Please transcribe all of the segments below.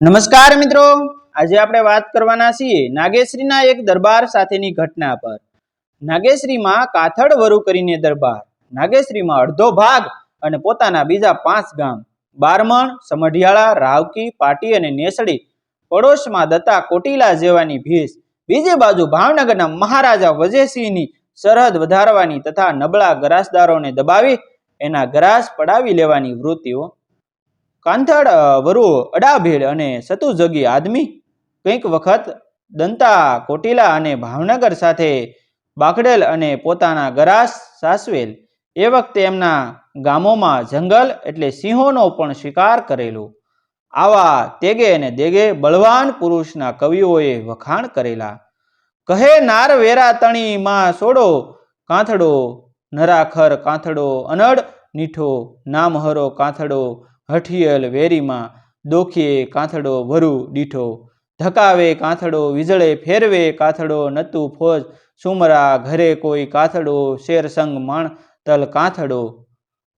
નમસ્કાર મિત્રો. આજે આપણે વાત કરવાના છીએ નાગેશ્રીના એક દરબાર સાથેની ઘટના પર. નાગેશ્રીમાં કાથડ વરુ કરીને દરબાર. નાગેશ્રીમાં અડધો ભાગ અને પોતાના બીજા પાંચ ગામ. બારમણ, સમઢિયાળા, રાવકી, પાટી અને નેસડી, પડોશમાં દત્તા કોટીલા જેવાની ભેસ, બીજી બાજુ ભાવનગરના મહારાજા વજયસિંહની સરહદ વધારવાની તથા નબળા ગરાસદારોને દબાવી એના ગરાસ પડાવી લેવાની વૃત્તિઓ કાંથળ વરુ અડાભેડ અને સતુજગી આદમી કંઈક વખત દંતા, કોટીલા અને ભાવનગર સાથે બાકડેલ અને પોતાના ગરાસ સાસવેલ. એ વખતે એમના ગામોમાં જંગલ એટલે સિંહોનો પણ શિકાર કરેલો. આવા તેગે અને દેગે બળવાન પુરુષના કવિઓએ વખાણ કરેલા. કહે નાર વેરા તણી માં સોડો, કાંથડો નરાખર કાંથડો અનડ નીઠો નામહરો કાંથડો હઠિયલ વેરીમાં દોખીએ કાંથડો ભરુ દીઠો. ધકાવે કાંથડો, વીજળે ફેરવે કાંથડો, નતું ફોજ. સુમરા ઘરે કોઈ કાંથડો, શેરસંગ માણ તલ કાંથડો.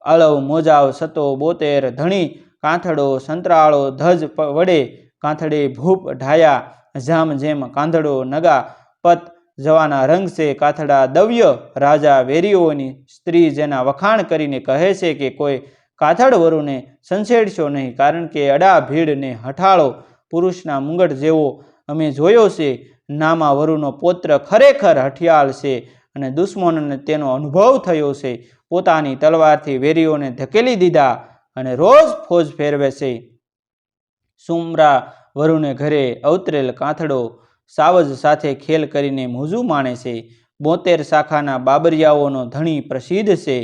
અળવ મોજાવ સતો બોતેર ધણી. કાંથડો સંતરાળો ધજ વડે. કાંથડે ભૂપ ઢાયા, જામ જેમ કાંધડો નગા. પત જવાના રંગ છે કાથડા દવ્ય. રાજા વેરીઓની સ્ત્રી જેના વખાણ કરીને કહે છે કે કોઈ કાથડ વરુને સંસેડશો નહીં, કારણ કે અડા ભીડને હઠાળો પુરુષના મુંગટ જેવો અમે જોયો છે. નામા વરુનો પોત્ર ખરેખર હઠિયાળ છે અને દુશ્મનોને તેનો અનુભવ થયો છે. પોતાની તલવારથી વેરીઓને ધકેલી દીધા અને રોજ ફોજ ફેરવે છે. સુમરા વરુને ઘરે અવતરેલ કાંથડો સાવજ સાથે ખેલ કરીને મોજું માણે છે. બોતેર શાખાના બાબરિયાઓનો ધણી પ્રસિદ્ધ છે.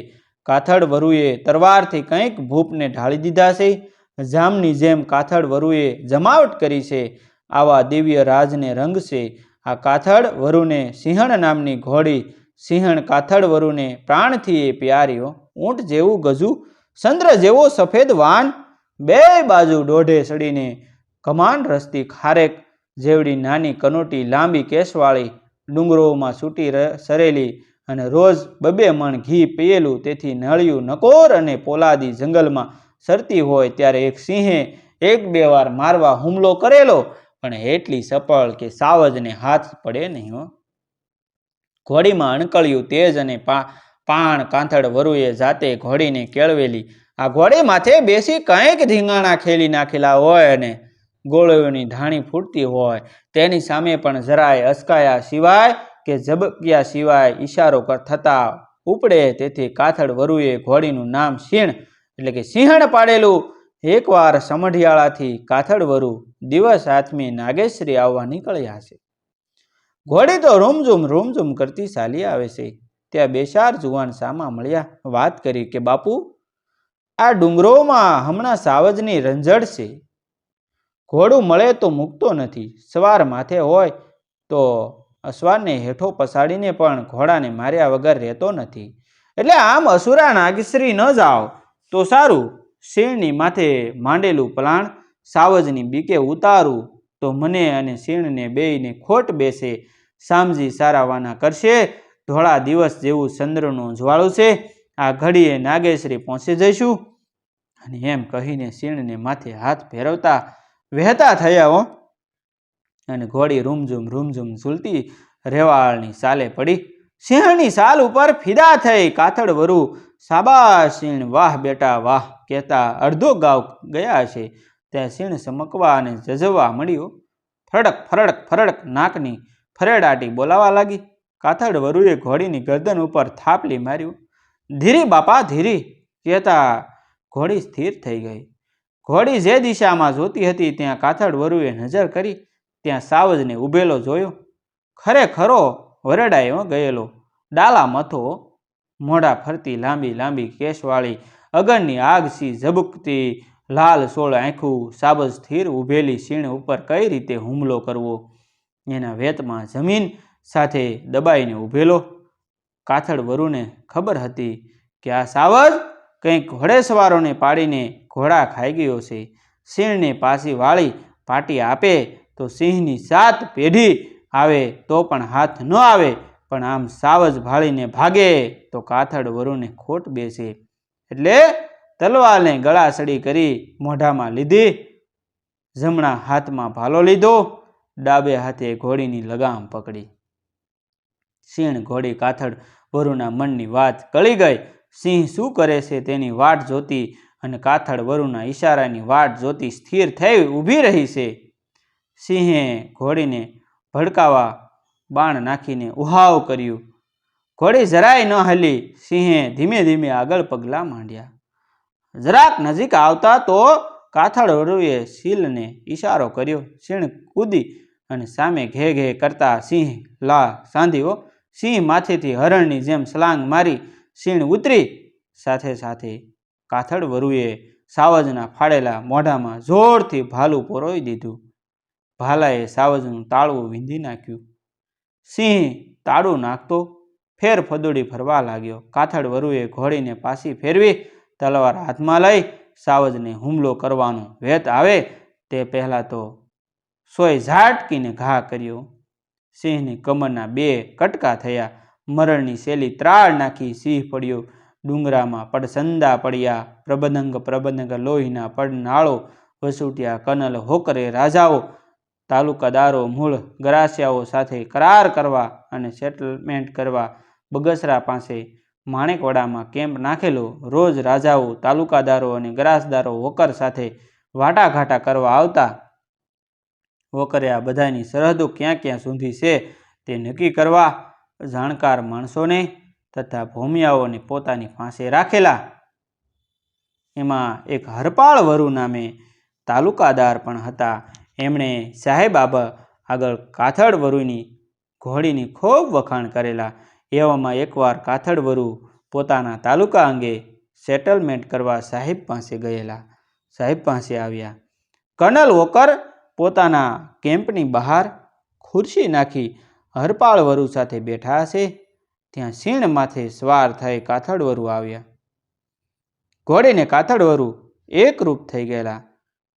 કાથડ વરુએ તરવારથી કંઈક ભૂપને ઢાળી દીધા છે. જામની જેમ કાથડ વરુએ જમાવટ કરી છે. આવા દિવ્ય રાજને રંગ છે. આ કાથડ વરુને સિંહણ નામની ઘોડી. સિંહણ કાથડ વરુને પ્રાણથી એ પ્યાર્યો. ઊંટ જેવું ગજુ. ચંદ્ર જેવો સફેદ વાન. બે બાજુ દોઢે સડીને કમાન રસ્તી ખારેક. જેવડી નાની કનોટી લાંબી કેસવાળી ડુંગરોમાં છૂટી સરેલી. અને રોજ બબે મણ ઘી પીએલું તેથી નળિયું નકોર અને પોલાદી જંગલમાં સરતી હોય ત્યારે એક સિંહે એક બે વાર મારવા હુમલો કરેલો, પણ એટલી સફળ કે સાવજને હાથ પડે નહીં ઘોડીમાં અણકળ્યું તેજ અને પાણ કાંથળ વરુએ જાતે ઘોડીને કેળવેલી. આ ઘોડી માથે બેસી કંઈક ધીંગાણા ખેલી નાખેલા હોય અને ગોળીઓની ધાણી ફૂટતી હોય. તેની સામે પણ જરાય અસકાયા સિવાય કે ઝબક્યા સિવાય ઈશારો કર થતા ઉપડે તેથી કાથડ વરુએ ઘોડીનું નામ સિંહ એટલે કે સિંહણ પાડેલું. એકવાર સમઢિયાળાથી કાથળ વરુ દિવસ આથમી નાગેશ્રી આવવા નીકળ્યા છે. ઘોડી તો રૂમઝૂમ રૂમઝૂમ કરતી ચાલી આવે છે. ત્યાં બેસાર જુવાન સામા મળ્યા, વાત કરી કે, બાપુ, આ ડુંગરોમાં હમણાં સાવજની રંજડ છે. ઘોડું મળે તો મૂકતો નથી. સવાર માથે હોય તો અસવારને હેઠો પસાડીને પણ ઘોડાને માર્યા વગર રહેતો નથી. એટલે આમ અસુરા નાગશ્રી ન જાઓ. તો સારું શેણની માથે માંડેલું પલાણ, સાવજની બીકે ઉતારું. તો મને અને શીણને બેયને ખોટ બેસે. સામજી સારાવાના કરશે. ધોળા દિવસ જેવું ચંદ્રનું જ્વાળું છે. આ ઘડીએ નાગેશ્રી પહોંચી જઈશું. અને એમ કહીને શીણને માથે હાથ ફેરવતા, વહેતા થયા હો. અને ઘોડી રૂમઝૂમ રૂમઝૂમ ઝૂલતી રેવાળની સાલે પડી. સિંહણની સાલ ઉપર ફિદા થઈ કાથડ વરુ. સાબાશ સિંહ વાહ બેટા, વાહ, કહેતા અડધો ગાવ ગયા છે ત્યાં સિંહ ચમકવા અને જજવા મળ્યો. ફરડક ફરડક ફરડક નાકની ફરેડાટી બોલાવા લાગી. કાથડ વરુએ ઘોડીની ગરદન ઉપર થાપલી માર્યું. ધીરી, બાપા, ધીરી, કહેતા ઘોડી સ્થિર થઈ ગઈ. ઘોડી જે દિશામાં જોતી હતી, ત્યાં કાથડ વરુએ નજર કરી. ત્યાં સાવજને ઊભેલો જોયો, ખરેખરો વરડાયો ગયેલો. ડાલા મથો મોઢા ફરતી લાંબી લાંબી કેસવાળી આગ આગસી ઝબુકતી. લાલ સોળ આંખું સાબજ સ્થિર ઊભેલી શીણ ઉપર કઈ રીતે હુમલો કરવો? એના વેતમાં જમીન સાથે દબાઈને ઊભેલો કાથડ વરુને ખબર હતી કે આ સાવજ કંઈક ઘોડેસવારોને પાડીને ઘોડા ખાઈ ગયો છે. સિંહને પાછી વાળી પાટી આપે તો સિંહની સાત પેઢી આવે તો પણ હાથ ન આવે, પણ આમ સાવજ ભાળીને ભાગે તો કાથડ વરુને ખોટ બેસે. એટલે તલવારને ગળાસડી કરી મોઢામાં લીધી, જમણા હાથમાં ભાલો લીધો, ડાબે હાથે ઘોડીની લગામ પકડી. સિંહ ઘોડી કાથડ વરુના મનની વાત કળી ગઈ. સિંહ શું કરે છે તેની વાટ જોતી અને કાથડ વરુના ઈશારાની વાટ જોતી સ્થિર થઈ ઊભી રહી છે. સિંહે ઘોડીને ભડકાવા બાણ નાખીને ઉહાવ કર્યું. ઘોડી જરાય ન હલી, સિંહે ધીમે ધીમે આગળ પગલાં માંડ્યા. જરાક નજીક આવતા તો કાથળ વરુએ શીલને ઈશારો કર્યો. સિંહ કૂદી અને સામે ઘે ઘે કરતા સિંહ, લા, સાંધીઓ, સિંહ માથેથી હરણની જેમ સલાંગ મારી સિંહ ઉતરી, સાથે સાથે કાથળ વરુએ સાવજના ફાડેલા મોઢામાં જોરથી ભાલું પોરોઈ દીધું. ભાલાએ સાવજનું તાળવું વીંધી નાખ્યું. સિંહ તાળું નાખતો ફેર ફદોડી ફરવા લાગ્યો. કાથડ વરુએ ઘોડીને પાછી ફેરવી તલવાર હાથમાં લઈ સાવજને હુમલો કરવાનો વેત આવે તે પહેલાં તો સોય ઝાટકીને ઘા કર્યો. સિંહની કમરના બે કટકા થયા. મરણની શેલી ત્રાળ નાખી સિંહ પડ્યો. ડુંગરામાં પડસંદા પડ્યા. પ્રબંધંગ પ્રબંધંગ લોહીના પડનાળો વસુટ્યા. કનલ હોકરે રાજાઓ તાલુકાદારો મૂળ, ગરાસિયાઓ સાથે કરાર કરવા અને સેટલમેન્ટ કરવા બગસરા પાસે માણેકવાડામાં કેમ્પ નાખેલો. રોજ રાજાઓ તાલુકાદારો અને ગરાસદારો હોકર સાથે વાટાઘાટા કરવા આવતા. હોકરે આ બધાની સરહદો ક્યાં ક્યાં સુધી છે તે નક્કી કરવા જાણકાર માણસોને તથા ભૂમિયાઓને પોતાની પાસે રાખેલા. એમાં એક હરપાળ વરુ નામે તાલુકાદાર પણ હતા. એમણે સાહેબ આબા આગળ કાથડ વરુની ઘોડીની ખૂબ વખાણ કરેલા. એવામાં એકવાર કાથડ વરુ પોતાના તાલુકા અંગે સેટલમેન્ટ કરવા સાહેબ પાસે ગયેલા. સાહેબ પાસે આવ્યા. કર્નલ વોકર પોતાના કેમ્પની બહાર ખુરશી નાખી હરપાળ વરુ સાથે બેઠા હશે. ત્યાં શીણ માથે સવાર થઈ કાથડવરુ આવ્યા. ઘોડીને કાથડવરુ એકરૂપ થઈ ગયેલા.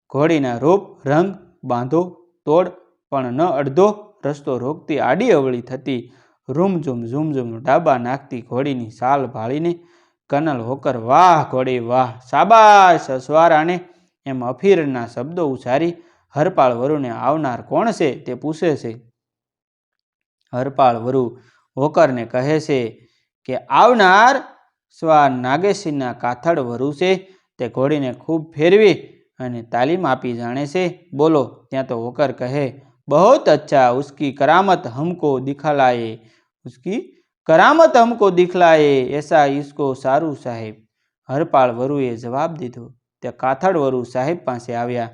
ઘોડીના રૂપ, રંગ બાંધો, તોડ, પણ ન અડધો રસ્તો રોકતી આડી અવળી થતી રૂમઝૂમ ઝૂમઝૂમ ડાબા નાખતી ઘોડીની સાલ ભાળીને કનલ હોકર, વાહ ઘોડી, વાહ સાબાશ અસવારાને. એમ અફીરના શબ્દો ઉચ્ચારી હરપાળ વરુને, આવનાર કોણ છે? તે પૂછે છે. હરપાળ વરુ હોકરને કહે છે કે, આવનાર સ્વાર નાગેશિંહના કાથડ વરુ છે. તે ઘોડીને ખૂબ ફેરવી અને તાલીમ આપી જાણે છે. બોલો, ત્યાં તો હોકર કહે, બહુત અચ્છા, ઉસકી કરામત હમકો દિખલાએ ઉસકી કરામત હમકો દિખલાએ એસા ઈસકો સારું સાહેબ. હરપાળ વરુએ જવાબ દીધો. ત્યાં કાથડ વરુ સાહેબ પાસે આવ્યા.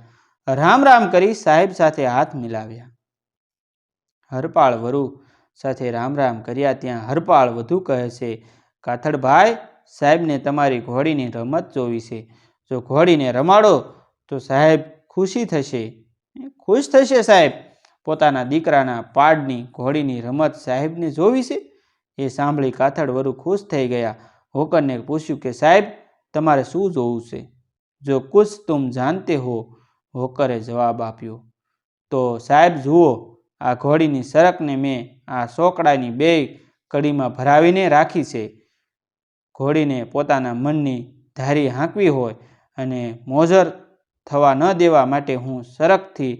રામ રામ કરી સાહેબ સાથે હાથ મિલાવ્યા. હરપાળ વરુ સાથે રામ રામ કર્યા ત્યાં હરપાળ વધુ કહે છે કાથડભાઈ સાહેબને તમારી ઘોડીની રમત જોવી છે. જો ઘોડીને રમાડો તો સાહેબ ખુશી થશે. ખુશ થશે સાહેબ. પોતાના દીકરાના પાડની ઘોડીની રમત સાહેબને જોવી છે? એ સાંભળી કાથડ વરુ ખુશ થઈ ગયા. હોકરને પૂછ્યું કે સાહેબ, તમારે શું જોવું છે? જો કુછ તુમ જાણતે હો? હોકરે જવાબ આપ્યો. તો સાહેબ જુઓ, આ ઘોડીની સરકને મેં આ સોકડાની બે કડીમાં ભરાવીને રાખી છે. ઘોડીને પોતાના મનની ધારી હાંકવી હોય અને મોજર થવા ન દેવા માટે હું સરકથી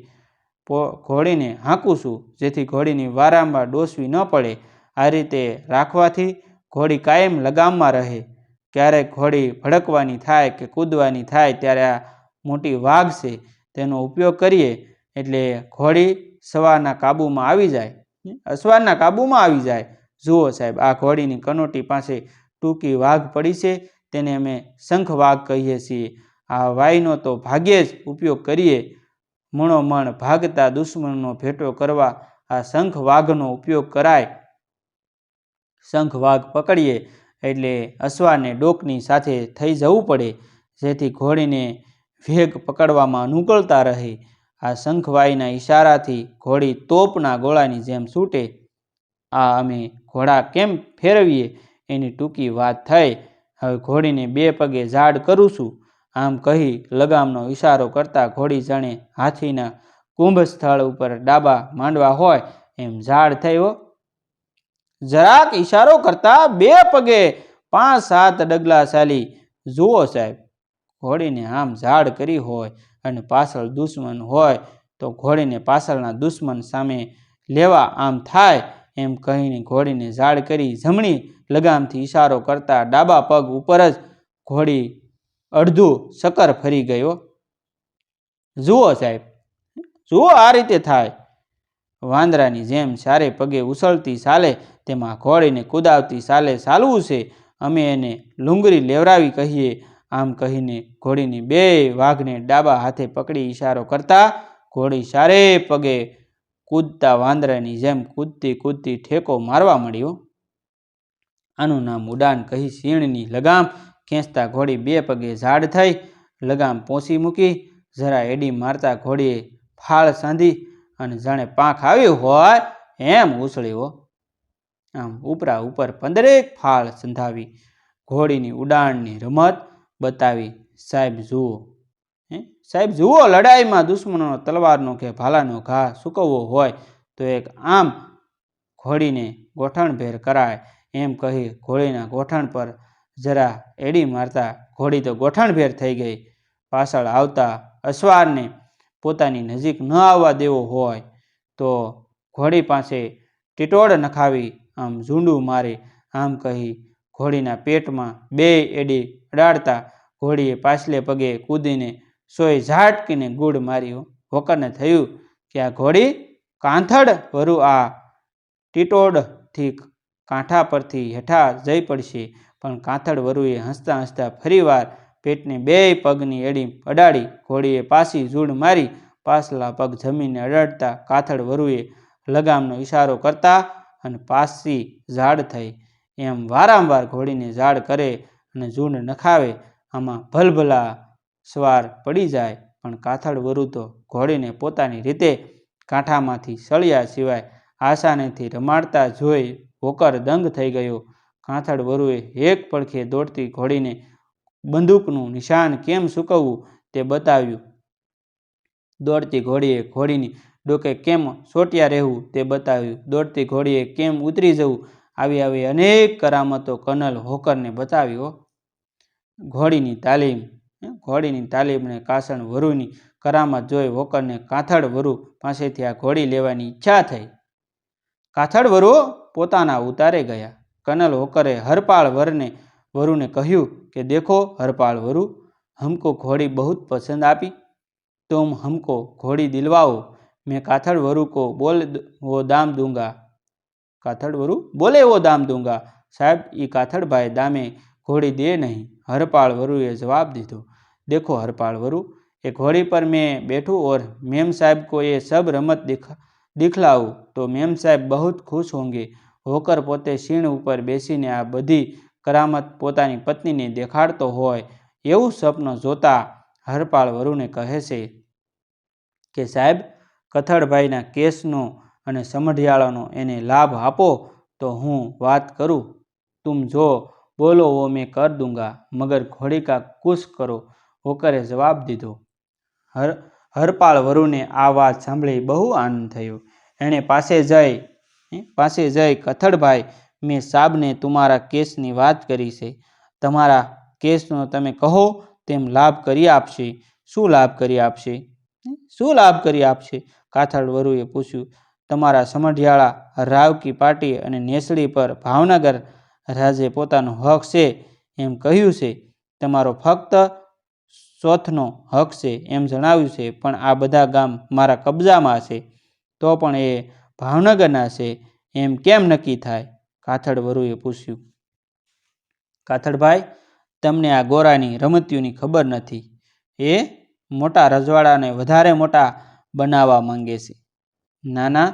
ઘોડીને હાંકું છું, જેથી ઘોડીની વારંવાર ડોસવી ન પડે. આ રીતે રાખવાથી ઘોડી કાયમ લગામમાં રહે. ક્યારેક ઘોડી ભડકવાની થાય કે કૂદવાની થાય ત્યારે આ મોટી વાઘ છે, તેનો ઉપયોગ કરીએ એટલે ઘોડી સવારના કાબૂમાં આવી જાય. અસવારના કાબૂમાં આવી જાય. જુઓ સાહેબ, આ ઘોડીની કનોટી પાસે ટૂંકી વાઘ પડી છે, તેને અમે શંખ વાઘ કહીએ છીએ. આ વાયનો તો ભાગ્યે જ ઉપયોગ કરીએ. મણોમણ ભાગતા દુશ્મનનો ભેટો કરવા આ શંખ વાઘનો ઉપયોગ કરાય. શંખ વાઘ પકડીએ એટલે અશ્વાને ડોકની સાથે થઈ જવું પડે, જેથી ઘોડીને વેગ પકડવામાં અનુકૂળતા રહે. આ શંખવાઈના ઈશારાથી ઘોડી તોપના ગોળાની જેમ છૂટે આ અમે ઘોડા કેમ ફેરવીએ એની ટૂંકી વાત થઈ. હવે ઘોડીને બે પગે ઝાડ કરું છું. આમ કહી લગામનો ઇશારો કરતા ઘોડી જાણે હાથીના કુંભ સ્થળ ઉપર ડાબા માંડવા હોય એમ ઝાડ થયો. જરાક ઈશારો કરતા બે પગે પાંચ સાત ડગલા ચાલી જુઓ સાહેબ, ઘોડીને આમ ઝાડ કરી હોય અને પાછળ દુશ્મન હોય તો ઘોડીને પાછળના દુશ્મન સામે લેવા આમ થાય એમ કહીને ઘોડીને ઝાડ કરી જમણી લગામથી ઈશારો કરતા ડાબા પગ ઉપર જ ઘોડી અડધું સકર ફરી ગયો. જુઓ સાહેબ, જુઓ આ રીતે થાય. વાંદરાની જેમ ચારે પગે ઉછળતી ચાલે તેમાં ઘોડીને કુદાવતી ચાલે ચાલવું છે. અમે એને લુંગરી લેવરાવી કહીએ. આમ કહીને ઘોડીની બે વાઘને ડાબા હાથે પકડી ઈશારો કરતા, ઘોડી ચારે પગે કૂદતા વાંદરાની જેમ કૂદતી કૂદતી ઠેકો મારવા મળ્યો આનું નામ ઉડાન કહી શીણની લગામ ખેંચતા ઘોડી બે પગે ઝાડ થઈ, લગામ પોસી મૂકી, જરા એડી મારતા ઘોડીએ ફાળ સાંધી અને જાણે પાંખ આવી હોય એમ ઉછળ્યો. આમ ઉપરા ઉપર પંદરેક ફાળ સંધાવી, ઘોડીની ઉડાણની રમત બતાવી, સાહેબ, જુઓ. સાહેબ, જુઓ, લડાઈમાં દુશ્મનોનો તલવારનો કે ભાલાનો ઘા સૂકવવો હોય તો એક આમ ઘોડીને ગોઠણભેર કરાય. એમ કહી ઘોડીના ગોઠણ પર જરા એડી મારતા ઘોડી તો ગોઠણભેર થઈ ગઈ. પાછળ આવતા અસવારને પોતાની નજીક ન આવવા દેવો હોય તો ઘોડી પાસે ટીટોળ નખાવી આમ ઝૂંડું મારે આમ કહી ઘોડીના પેટમાં બે એડી અડાડતા ઘોડીએ પાછલે પગે કૂદીને સોય ઝાટકીને ગુડ માર્યો. હોકરને થયું કે આ ઘોડી કાંથડ વરુ આ ટીટોડથી કાંઠા પરથી હેઠા જઈ પડશે. પણ કાંથડ વરુએ હસતા હસતા ફરીવાર પેટને બેય પગની એડી અડાડી ઘોડીએ પાછી ઝૂડ મારી પાછલા પગ જમીને અડાડતા કાથડ વરુએ લગામનો ઈશારો કરતા અને પાછી ઝાડ થઈ. એમ વારંવાર ઘોડીને ઝાડ કરે અને ઝૂંડ નખાવે. આમાં ભલભલા સવાર પડી જાય, પણ કાથડ વરુ તો ઘોડીને પોતાની રીતે કાંઠામાંથી સળિયા સિવાય આસાનેથી રમાડતા જોઈ હોકર દંગ થઈ ગયો. કાંથડ વરુએ એક પડખે દોડતી ઘોડીને બંદૂકનું નિશાન કેમ સૂકવવું તે બતાવ્યું. દોડતી ઘોડીએ ઘોડીની ડોકે કેમ સોટિયા રહેવું તે બતાવ્યું. દોડતી ઘોડીએ કેમ ઉતરી જવું આવી આવી અનેક કરામતો કર્નલ હોકરને બતાવ્યો ઘોડીની તાલીમ ઘોડીની તાલીમને કાસણ વરુની કરામત જોઈ હોકરને કાથડ વરુ પાસેથી આ ઘોડી લેવાની ઈચ્છા થઈ. કાથડ વરુ પોતાના ઉતારે ગયા. કર્નલ હોકરે હરપાળ વરને વરુને કહ્યું કે દેખો हरपाल वरु हमको घोड़ी बहुत पसंद आपी तुम हमको घोड़ी दिलवाओ मैं काथड़ वरु को बोल द- वो दाम दूंगा काथड़ वरु बोले वो दाम दूंगा साहब ये काथड़ भाई दामे घोड़ी दे नहीं हरपाल वरुए जवाब दीधो देखो हरपाल वरु ये घोड़ी पर मैं बैठूं और मेम साहब को ये सब रमत दिखा दिखलाऊं तो मेम साहब बहुत खुश होंगे હોકર પોતે શીણ ઉપર બેસીને આ બધી કરામત પોતાની પત્નીને દેખાડતો હોય એવું સપનું જોતા હરપાળ વરુને કહે છે કે, સાહેબ, કથળભાઈના કેસનો અને સમઢિયાળાનો એને લાભ આપો તો હું વાત કરું. તુમ જો બોલો ઓ મેં કર દૂંગા, મગર ઘોડીકા કુશ કરો. હોકરે જવાબ દીધો. હર, હરપાળ વરુને આ વાત સાંભળી બહુ આનંદ થયો. એણે પાસે જઈ પાસે જઈ કથળભાઈ, મેં સાબને તમારા કેસની વાત કરી છે. તમારા કેસનો તમે કહો, તેમ લાભ કરી આપશે. શું લાભ કરી આપશે? શું લાભ કરી આપશે? કાથડ વરુએ પૂછ્યું. તમારા સમઢિયાળા રાવકી પાટી અને નેસડી પર ભાવનગર રાજે પોતાનો હક છે એમ કહ્યું છે. તમારો ફક્ત ચોથનો હક છે એમ જણાવ્યું છે, પણ આ બધા ગામ મારા કબજામાં છે. તો પણ એ ભાવનગરના છે, એમ કેમ નક્કી થાય? કાથડ વરુએ પૂછ્યું. કાથડભાઈ તમને આ ગોરાની રમતિયુંની ખબર નથી. એ મોટા રજવાડાને વધારે મોટા બનાવવા માંગે છે. નાના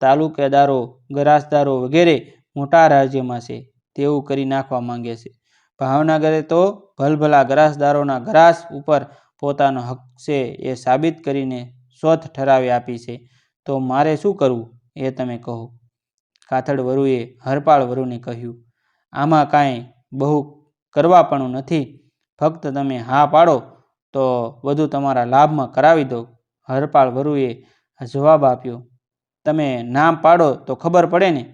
તાલુકેદારો ગરાસદારો વગેરે મોટા રાજ્યમાં છે, તેવું કરી નાખવા માંગે છે. ભાવનગરે તો ભલભલા ગરાસદારોના ગરાસ ઉપર પોતાનો હક છે એ સાબિત કરીને શોધ ઠરાવી આપી છે. તો મારે શું કરવું? એ તમે કહો. કાથડ વરુએ હરપાળ વરુને કહ્યું, આમાં કાંઈ બહુ કરવાપણું નથી. ફક્ત તમે હા પાડો, તો બધું તમારા લાભમાં કરાવી દો હરપાળ વરુએ જવાબ આપ્યો, તમે નામ પાડો તો ખબર પડે ને.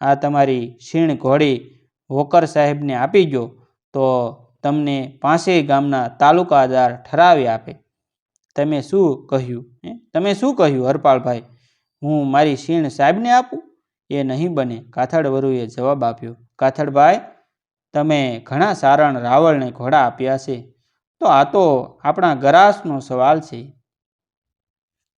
આ તમારી શીણ ઘોડી વોકર સાહેબને આપી ગયો, તો તમને પાંચેય ગામના તાલુકાદાર ઠરાવી આપે. તમે શું કહ્યું? તમે શું કહ્યું હરપાળભાઈ? હું મારી શીણ સાહેબને આપું? એ નહીં બને. કાથડવરુએ જવાબ આપ્યો. કાથડભાઈ તમે ઘણા સારણ રાવળને ઘોડા આપ્યા છે. તો આ તો આપણા ગરાસનો સવાલ છે.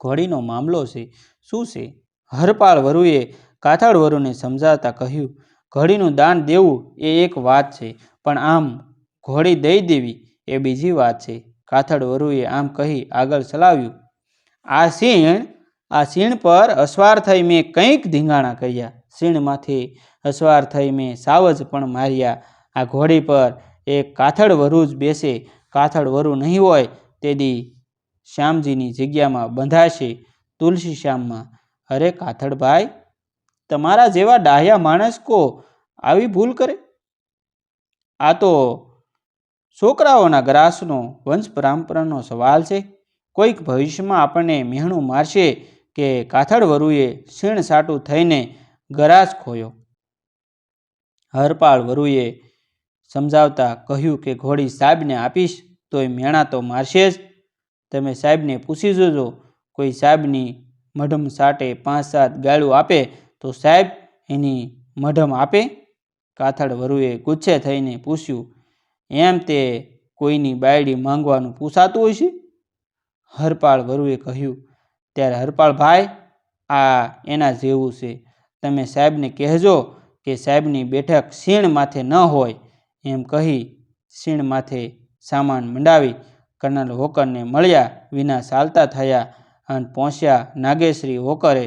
ઘોડીનો મામલો છે. શું છે? હરપાળ વરુએ કાથડ વરુને સમજાવતા કહ્યું, ઘોડીનું દાન દેવું એ એક વાત છે, પણ આમ ઘોડી દઈ દેવી એ બીજી વાત છે. કાથડ વરુએ આમ કહી આગળ ચલાવ્યું, આ સીણ આ સીણ પર અસવાર થઈ મેં કંઈક ધીંગાણા કર્યા. સીણમાંથી અસવાર થઈ મેં સાવજ પણ માર્યા. આ ઘોડી પર એક કાથડ વરુ જ બેસે. કાથડ વરુ નહીં હોય તે દી શ્યામજીની જગ્યામાં બંધાશે તુલસી શ્યામમાં. અરે કાથડભાઈ તમારા જેવા ડાહ્યા માણસ કો આવી ભૂલ કરે? આ તો છોકરાઓના ગ્રાસનો વંશ પરંપરાનો સવાલ છે. કોઈક ભવિષ્યમાં આપણને મહેણું મારશે કે કાથડ વરુએ સીણ સાટું થઈને ગરાસ ખોયો. હરપાળ વરુએ સમજાવતા કહ્યું કે, ઘોડી સાહેબને આપીશ, તોય મેણા તો મારશે જ. તમે સાહેબને પૂછી જોજો, કોઈ સાહેબની મઢમ સાટે પાંચ સાત ગાળું આપે, તો સાહેબ એની મઢમ આપે. કાથડ વરુએ ગુચ્છે થઈને પૂછ્યું, એમ તે કોઈની બાયડી માંગવાનું પૂછાતું હોય છે? હરપાળ વરુએ કહ્યું ત્યારે હરપાળભાઈ, આ એના જેવું છે. તમે સાહેબને કહેજો કે સાહેબની બેઠક સીણ માથે ન હોય. એમ કહી સીણ માથે સામાન મંડાવી કર્નલ હોકરને મળ્યા વિના ચાલતા થયા અને પહોંચ્યા નાગેશ્રી હોકરે.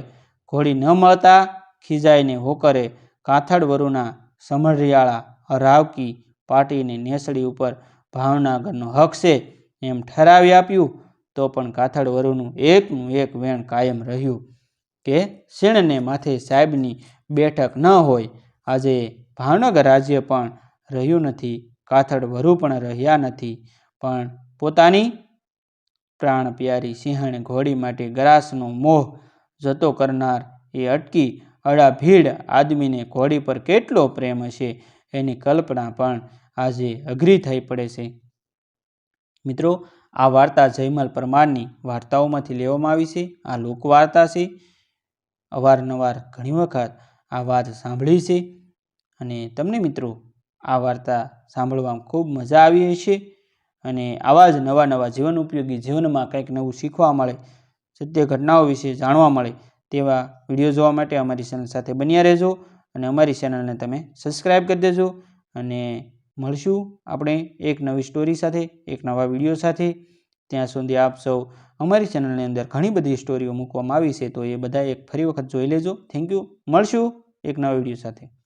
ઘોડી ન મળતા ખીજાઈને હોકરે કાથડ વરુના સમઢિયાળા હરાવકી પાટીની નેસડી ઉપર ભાવનગરનો હક છે એમ ઠરાવી આપ્યું. તો પણ કાથડ વરુનું એકનું એક વેણ કાયમ રહ્યું કે શીણને માથે સાહેબની બેઠક ન હોય. આજે ભાવનગર રાજ્ય પણ રહ્યું નથી, કાથડ વરુ પણ રહ્યા નથી, પણ પોતાની પ્રાણ પ્યારી સિંહણ ઘોડી માટે ગ્રાસનો મોહ જતો કરનાર એ અટકી અડા ભીડ આદમીને ઘોડી પર કેટલો પ્રેમ હશે એની કલ્પના પણ આજે અઘરી થઈ પડે છે. મિત્રો આ વાર્તા જયમલ પરમારની વાર્તાઓમાંથી લેવામાં આવી છે, આ લોકવાર્તા છે. અવારનવાર ઘણી વખત આ વાત સાંભળી છે અને તમને મિત્રો, આ વાર્તા સાંભળવામાં ખૂબ મજા આવી હશે અને આવા જ નવા નવા જીવન ઉપયોગી જીવનમાં કંઈક નવું શીખવા મળે, સત્ય ઘટનાઓ વિશે જાણવા મળે તેવા વીડિયો જોવા માટે અમારી ચેનલ સાથે બન્યા રહેજો અને અમારી ચેનલને તમે સબસ્ક્રાઈબ કરી દેજો અને મળશું આપણે એક નવી સ્ટોરી સાથે, એક નવા વીડિયો સાથે. ત્યાં સુધી આપ સૌ અમારી ચેનલની અંદર ઘણી બધી સ્ટોરીઓ મૂકવામાં આવી છે, તો એ બધા એક ફરી વખત જોઈ લેજો. થેન્ક યુ મળશું એક નવા વીડિયો સાથે.